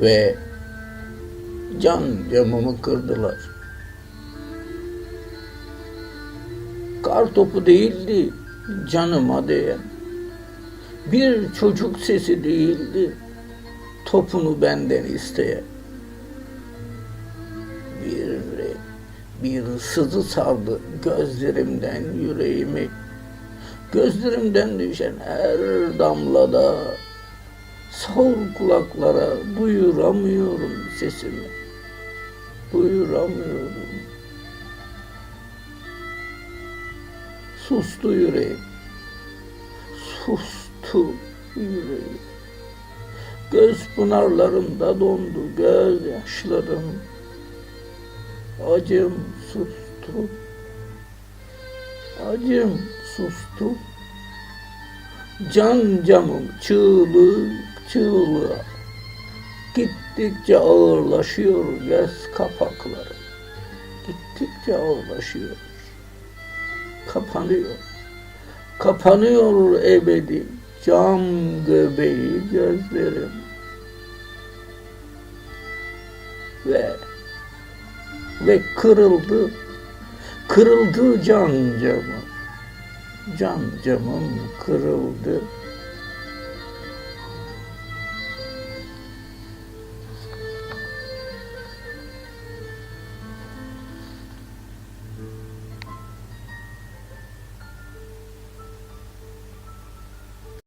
ve can camımı kırdılar. Kar topu değildi canıma değen. Bir çocuk sesi değildi topunu benden isteyen. Bir bir sızı sardı gözlerimden yüreğimi. Gözlerimden düşen her damlada sağır kulaklara duyuramıyorum sesimi. Duyuramıyorum. Sustu yüreğim. Sustu yüreğim. Göz pınarlarımda dondu gözyaşlarım. Acım sustu. Acım sustu. Can camım çığlık çığlığa. Gittikçe ağırlaşıyor göz kapakları. Gittikçe ağırlaşıyor. Kapanıyor. Kapanıyor ebedi cam göbeği gözlerim. Ve ve kırıldı. Kırıldı can camı. Can camım kırıldı.